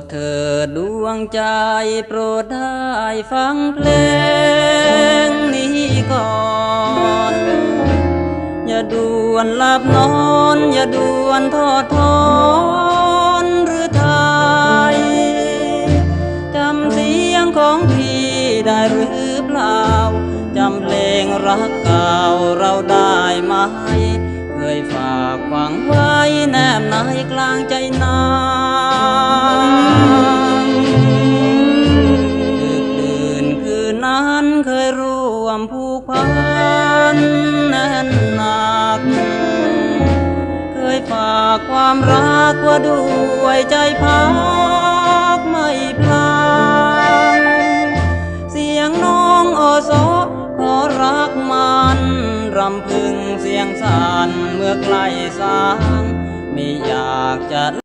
ดเถิดดวงใจโปรดได้ฟังเพลงนี้ก่อน อย่าด่วนหลับนอน อย่าด่วนทอดทอนหรือไทยจำเสียงของพี่ได้หรือเปล่า จำเพลงรักเก่าเราได้ไหม เคยฝากฝังไว้แนบในกลางใจนา นั้นเคยร่วมผูกพันแน่นหนัก เคยฝากความรักว่าด้วยใจพักไม่พลางเสียงน้องโอโซขอรักมันรำพึงเสียงสานเมื่อใกล้สางไม่อยากจะ